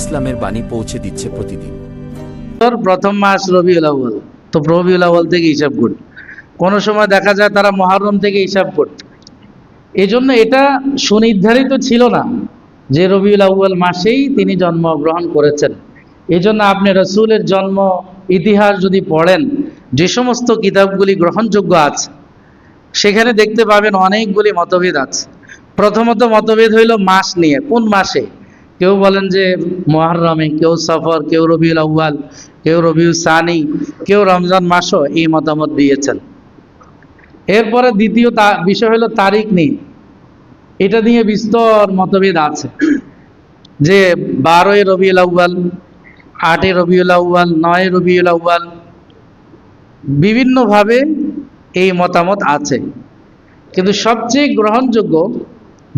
ইসলামের বাণী পৌঁছে দিচ্ছে প্রতিদিন। প্রথম মাস রবিউল আউ্বাল তো রবিউল থেকে হিসাব করত কোনো সময় দেখা যায় তারা মহরম থেকে হিসাব করত এই জন্য এটা সুনির্ধারিত ছিল না যে রবিউল আউ্বাল মাসেই তিনি জন্মগ্রহণ করেছেন। এই জন্য আপনি রসুলের জন্ম ইতিহাস যদি পড়েন, যে সমস্ত কিতাবগুলি গ্রহণযোগ্য আছে, সেখানে দেখতে পাবেন অনেকগুলি মতভেদ আছে। প্রথমত মতভেদ হইল মাস নিয়ে, কোন মাসে? কেউ বলেন যে মহারমে কেউ সফর, কেউ রবিউল আউ্বাল কেউ রবিউল সানি, কেউ রমজান মাসও এই মতামত দিয়েছেন। এরপরে দ্বিতীয় বিষয় হলো তারিখ নিয়ে। এটা নিয়ে বিস্তর মতভেদ আছে। যে বারোই রবিউল আউ্বাল আটই রবিউল আউ্বাল নয় রবিউল আউ্বাল বিভিন্নভাবে এই মতামত আছে। কিন্তু সবচেয়ে গ্রহণযোগ্য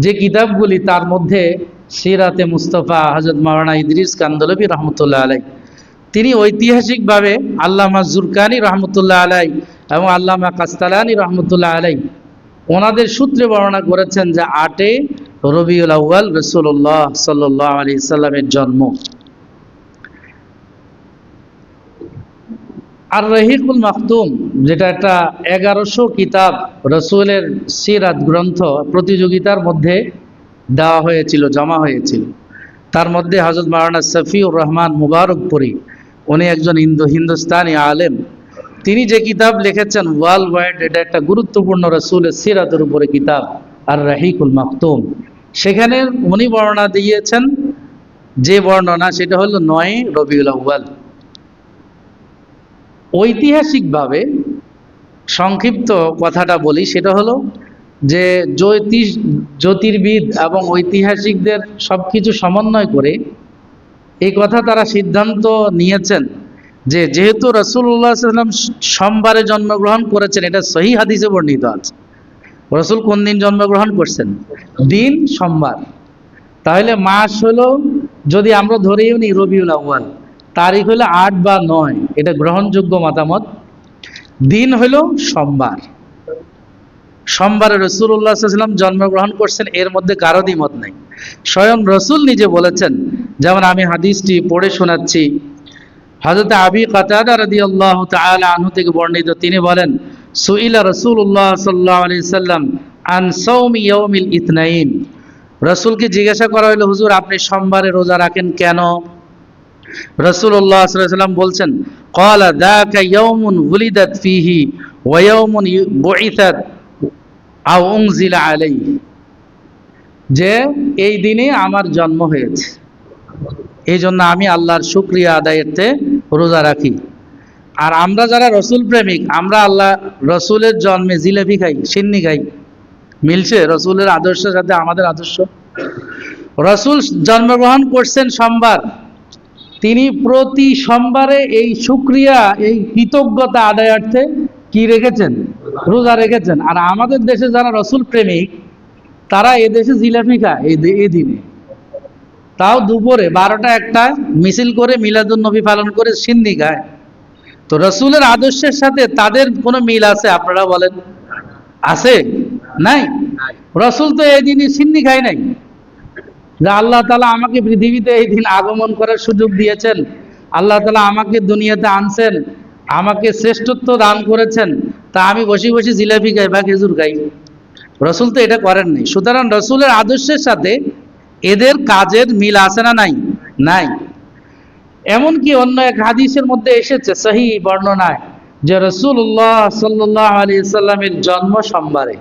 যে কিতাবগুলি তার মধ্যে সিরাতে মুস্তফা হজরত মাওলানা ইদ্রিস কান্দলবী রহমতুল্লাহ আলাই তিনি ঐতিহাসিকভাবে আল্লামা জুরকানি রহমতুল্লাহ আলাই এবং আল্লামা কাস্তালানি রহমতুল্লাহ আলাই ওনাদের সূত্রে বর্ণনা করেছেন যে আটে রবিউল আউ্বাল রসুল্লাহ সাল্লাহ আলি সাল্লামের জন্ম। আর রহিকুল মাকতুম যেটা একটা এগারোশো কিতাব রসুলের সিরাত গ্রন্থ প্রতিযোগিতার মধ্যে দেওয়া হয়েছিল, জমা হয়েছিল। তার মধ্যে হজরত মাওলানা সফিউর রহমান মুবারকপুরি উনি একজন ইন্দো হিন্দুস্তানি আলেম। তিনি যে কিতাব লিখেছেন, ওয়ার্ল্ড ওয়াইড, এটা একটা গুরুত্বপূর্ণ রসুলের সিরাতের উপরে কিতাব, আর রাহিকুল মাকতুম। সেখানে উনি বর্ণনা দিয়েছেন, যে বর্ণনা, সেটা হলো নয় রবিউল আউ্বাল ঐতিহাসিকভাবে সংক্ষিপ্ত কথাটা বলি, সেটা হলো যে জ্যোতিষ, জ্যোতির্বিদ এবং ঐতিহাসিকদের সব কিছু সমন্বয় করে এই কথা তারা সিদ্ধান্ত নিয়েছেন যে যেহেতু রসুল্লাহ সাল্লাম সোমবারে জন্মগ্রহণ করেছেন, এটা সহি হাদিসে বর্ণিত আছে। রসুল কোন দিন জন্মগ্রহণ করছেন? দিন সোমবার। তাহলে মাস হলো, যদি আমরা ধরেও নিই রবিউল আউ্বাল তারিখ হলো আট বা নয়, এটা গ্রহণযোগ্য মতামত। দিন হলো সোমবার। সোমবারে রসুল্লাহ সাল্লাম জন্মগ্রহণ করছেন, এর মধ্যে কারও দ্বিমত নেই। স্বয়ং রসুল নিজে বলেছেন, যেমন আমি হাদিসটি পড়ে শোনাচ্ছি হজরত আবি কাতাদা রাদি আল্লাহ আনহু থেকে বর্ণিত, তিনি বলেন, সুইলা রসুল্লাহ সাল্লাহ আলি সাল্লাম আন সৌমি ইয়ৌমিল ইতনাইন। রসুলকে জিজ্ঞাসা করা হলো হুজুর, আপনি সোমবারে রোজা রাখেন কেন? রসুল্লাহ সাল্লাম বলছেন কলা দাকা ইয়ৌমুন উলিদাত ফিহি ওয়ৌমুন বইতাত আও উংজিলা আলাই যে এই দিনে আমার জন্ম হয়েছে। এই জন্য আমি আল্লাহর শুক্রিয়া আদায়েরতে রোজা রাখি। আর আমরা যারা রসুল প্রেমিক, আমরা আল্লাহ রসুলের জন্মে জিলেপি খাই, সিন্নি খাই। মিলছে রসুলের আদর্শের সাথে আমাদের আদর্শ। রসুল জন্মগ্রহণ করছেন সোমবার। তিনি প্রতি সোমবারে এই শুক্রিয়া, এই কৃতজ্ঞতা আদায়ার্থে কি রেখেছেন? রোজা রেখেছেন। আর আমাদের দেশে যারা রসুল প্রেমিক, তারা এদেশে জিলাপি খায় এই দিনে। তাও দুপুরে বারোটা একটা মিছিল করে মিলাদুন নবী পালন করে সিন্নি খায়। তো রসুলের আদর্শের সাথে তাদের কোনো মিল আছে, আপনারা বলেন? আছে? নাই? রসুল তো এই দিনই সিন্নি খায় নাই। যে আল্লাহ তালা আমাকে পৃথিবীতে এই দিন আগমন করার সুযোগ দিয়েছেন। আল্লাহ তালা আমাকে দুনিয়াতে আনছেন, আমাকে শ্রেষ্ঠত্ব দান করেছেন। তা আমি বসে বসে জিলাপি খাই বা খেজুর খাই। রসুল তো এটা করেননি সুতরাং রসুলের আদর্শের সাথে এদের কাজের মিল আছে না নাই? নাই। এমনকি অন্য এক হাদিসের মধ্যে এসেছে, সহি বর্ণনায় যে রসুল্লাহ সাল্লাহ আলী সাল্লামের জন্ম সোমবারে।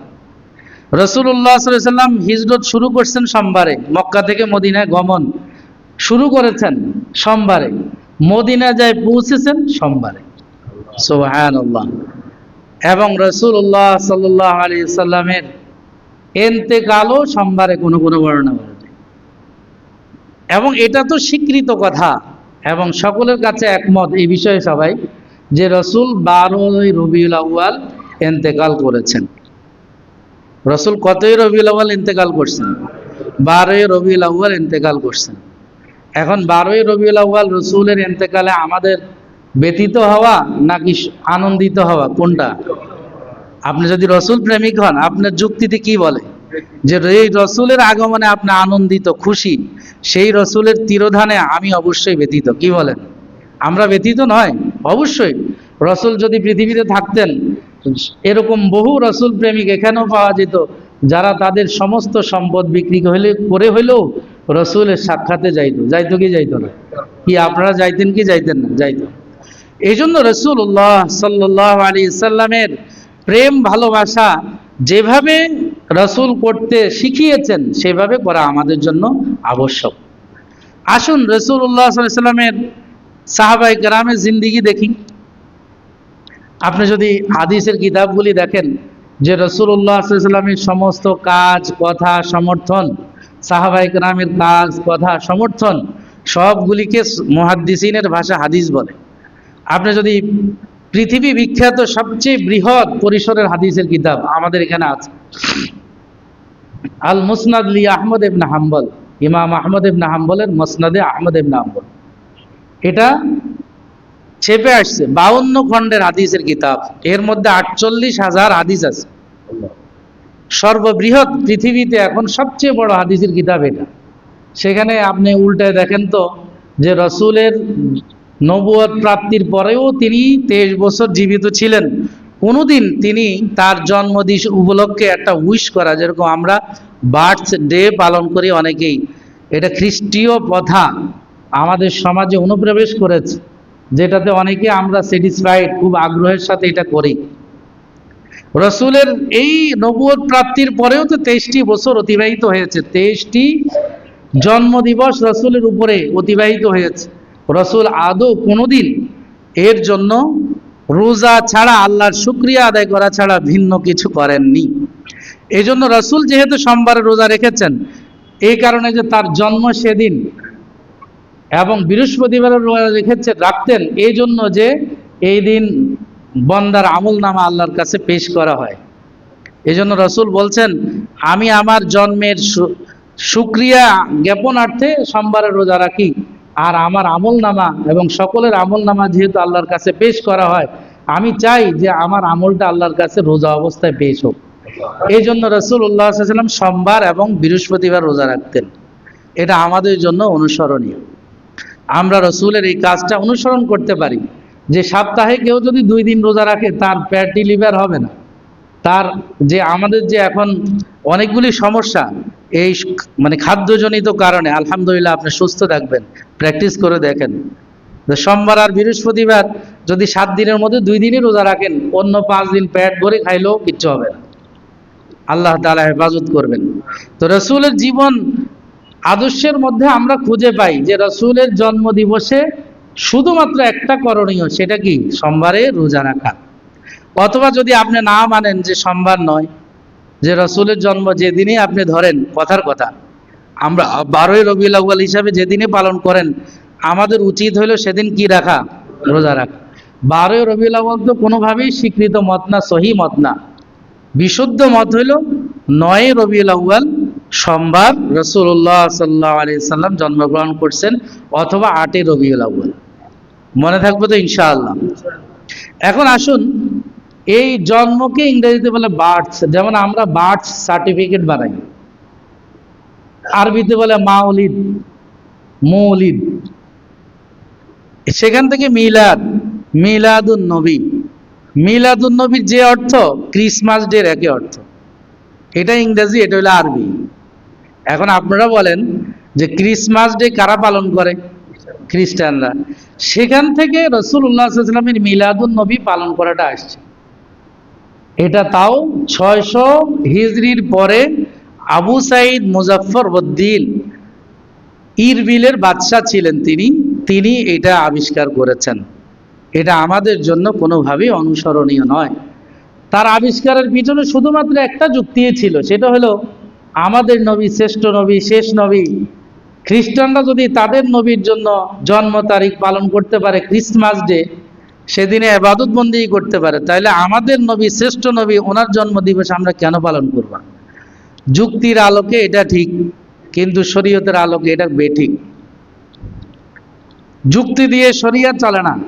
রসুল্লাহ সাল্লাম হিজরত শুরু করছেন সোমবারে, মক্কা থেকে মদিনায় গমন শুরু করেছেন সোমবারে। মদিনা যায় পৌঁছেছেন সোমবারে। সোহান এবং রসুল্লাহ সাল্লাহ আলী সাল্লামের এন্তেকালও সোমবারে কোনো কোনো বর্ণনা করা। এবং এটা তো স্বীকৃত কথা, এবং সকলের কাছে একমত এই বিষয়ে সবাই যে রসুল বারোই রবিউল আউ্য়াল এন্তেকাল করেছেন। রসুল কতই রবিউল আউ্য়াল ইন্তেকাল করছেন? বারোই রবিউল আউ্য়াল ইন্তেকাল করছেন। এখন বারোই রবিউল আউ্য়াল রসুলের ইন্তেকালে আমাদের ব্যতীত হওয়া নাকি আনন্দিত হওয়া? কোনটা? আপনি যদি রসুল প্রেমিক হন, আপনার যুক্তিতে কি বলে? যে এই রসুলের আগমনে আপনি আনন্দিত, খুশি, সেই রসুলের তিরোধানে আমি অবশ্যই ব্যতীত। কি বলেন? আমরা ব্যতীত নয়, অবশ্যই। রসুল যদি পৃথিবীতে থাকতেন, এরকম বহু রসুল প্রেমিক এখানেও পাওয়া যেত, যারা তাদের সমস্ত সম্পদ বিক্রি হইলে করে হইলেও রসুলের সাক্ষাতে যাইতো। যাইতো কি যাইতো না? কি আপনারা যাইতেন কি যাইতেন না? যাইতো। এই জন্য রসুল্লাহ সাল্লাহ আলী সাল্লামের প্রেম, ভালোবাসা যেভাবে রসুল করতে শিখিয়েছেন, সেভাবে করা আমাদের জন্য আবশ্যক। আসুন রসুল্লাহ সাল্লামের সাহাবাই গ্রামের জিন্দিগি দেখি। আপনি যদি হাদিসের কিতাবগুলি দেখেন, যে রসুল্লাহ সাল্লামের সমস্ত কাজ, কথা, সমর্থন সাহাবাই গ্রামের কাজ, কথা, সমর্থন, সবগুলিকে মহাদ্দিসিনের ভাষা হাদিস বলে। আপনি যদি পৃথিবী বিখ্যাত সবচেয়ে বৃহৎ পরিসরের হাদিসের কিতাব আমাদের এখানে আছে। আল মুসনাদ লি আহমদ ইবনে হাম্বল, ইমাম আহমদ ইবনে হাম্বলের মুসনাদে আহমদ ইবনে হাম্বল। এটা ছেপে আসছে, বাউন্ন খণ্ডের হাদিসের কিতাব। এর মধ্যে আটচল্লিশ হাজার হাদিস আছে। সর্ববৃহৎ পৃথিবীতে এখন সবচেয়ে বড় হাদিসের কিতাব এটা। সেখানে আপনি উল্টায় দেখেন তো, যে রসুলের নবুয়ত প্রাপ্তির পরেও তিনি তেইশ বছর জীবিত ছিলেন। কোনোদিন তিনি তার জন্মদিন উপলক্ষে একটা উইশ করা, যেরকম আমরা বার্থ ডে পালন করি অনেকেই। এটা খ্রিস্টীয় প্রথা, আমাদের সমাজে অনুপ্রবেশ করেছে, যেটাতে অনেকে আমরা স্যাটিসফাইড খুব আগ্রহের সাথে এটা করি। রসুলের এই নবুয়ত প্রাপ্তির পরেও তো তেইশটি বছর অতিবাহিত হয়েছে, তেইশটি জন্মদিবস রসুলের উপরে অতিবাহিত হয়েছে। রসুল আদৌ কোনোদিন এর জন্য রোজা ছাড়া আল্লাহর শুক্রিয়া আদায় করা ছাড়া ভিন্ন কিছু করেননি। এই জন্য রসুল যেহেতু সোমবারে রোজা রেখেছেন, এই কারণে যে তার জন্ম সেদিন এবং বৃহস্পতিবার রোজা রেখেছেন, রাখতেন এই জন্য যে এই দিন বন্দার আমল নামা আল্লাহর কাছে পেশ করা হয়। এই জন্য রসুল বলছেন, আমি আমার জন্মের সুক্রিয়া জ্ঞাপনার্থে সোমবারে রোজা রাখি। আর আমার আমল নামা এবং সকলের আমল নামা যেহেতু আল্লাহর কাছে পেশ করা হয়, আমি চাই যে আমার আমলটা আল্লাহর কাছে রোজা অবস্থায় পেশ হোক। এই জন্য রসুল উল্লাহাম সোমবার এবং বৃহস্পতিবার রোজা রাখতেন। এটা আমাদের জন্য অনুসরণীয়। আমরা রসুলের এই কাজটা অনুসরণ করতে পারি যে সপ্তাহে কেউ যদি দুই দিন রোজা রাখে, তার প্যাটি লিভার হবে না। তার যে আমাদের যে এখন অনেকগুলি সমস্যা এই মানে খাদ্যজনিত কারণে, আলহামদুলিল্লাহ আপনি সুস্থ থাকবেন প্র্যাকটিস করে দেখেন। সোমবার আর বৃহস্পতিবার যদি সাত দিনের মধ্যে দুই দিনই রোজা রাখেন, অন্য পাঁচ দিন পেট ভরে খাইলেও কিচ্ছু হবে না। আল্লাহ তাআলা হেফাজত করবেন। তো রসুলের জীবন আদর্শের মধ্যে আমরা খুঁজে পাই যে রসুলের জন্ম দিবসে শুধুমাত্র একটা করণীয়, সেটা কি? সোমবারে রোজা রাখা। অথবা যদি আপনি না মানেন যে সোমবার নয় যে রসুলের জন্ম যেদিনই আপনি ধরেন, কথার কথা। আমরা বারোই রবিউল আউ্বাল হিসাবে যেদিনই পালন করেন, আমাদের উচিত হলো সেদিন কি রাখা? রোজা রাখা। বারোই রবিউল আউ্বাল তো কোনোভাবেই স্বীকৃত মত না, সহি মত না। বিশুদ্ধ মত হইল নয় রবিউল আউ্বাল সোমবার রসুল্লাহ সাল্লাহ আলি সাল্লাম জন্মগ্রহণ করছেন, অথবা আটই রবিউল আউ্বাল মনে থাকবে তো ইনশাআল্লাহ। এখন আসুন এই জন্মকে ইংরেজিতে বলে বার্থ, যেমন আমরা বার্থ সার্টিফিকেট বানাই। আরবিতে বলে মাউলিদ মৌলিদ। সেখান থেকে মিলাদ, মিলাদুন নবী। মিলাদুন নবীর যে অর্থ, ক্রিসমাস ডের একই অর্থ। এটা ইংরেজি, এটা হলো আরবি। এখন আপনারা বলেন যে ক্রিসমাস ডে কারা পালন করে? খ্রিস্টানরা। সেখান থেকে রসুল রসুল্লাহামের মিলাদুন নবী পালন করাটা আসছে। এটা তাও ছয়শো হিজরির পরে আবু সাইদ মুজাফর উদ্দিন ইরবিলের বাদশাহ ছিলেন তিনি। তিনি এটা আবিষ্কার করেছেন। এটা আমাদের জন্য কোনোভাবেই অনুসরণীয় নয়। তার আবিষ্কারের পিছনে শুধুমাত্র একটা যুক্তি ছিল, সেটা হলো আমাদের নবী শ্রেষ্ঠ নবী, শেষ নবী। খ্রিস্টানরা যদি তাদের নবীর জন্য জন্ম তারিখ পালন করতে পারে ক্রিসমাস ডে সেদিনে এবাদত বন্দি করতে পারে। তাহলে আমাদের নবী, শ্রেষ্ঠ নবী, ওনার জন্ম দিবস আমরা কেন পালন করব? যুক্তির আলোকে এটা ঠিক, কিন্তু শরীয়তের আলোকে এটা বেঠিক। যুক্তি দিয়ে শরীয়ত চলে না।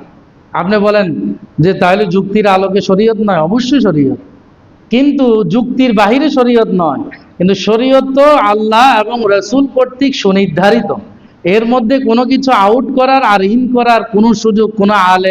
আপনি বলেন যে তাহলে যুক্তির আলোকে শরীয়ত নয়, অবশ্যই শরীয়ত। কিন্তু যুক্তির বাহিরে শরীয়ত নয়। কিন্তু শরীয়ত তো আল্লাহ এবং রসুল কর্তৃক সুনির্ধারিত। এর মধ্যে কোনো কিছু আউট করার আর ইন করার কোনো সুযোগ, কোনো আলে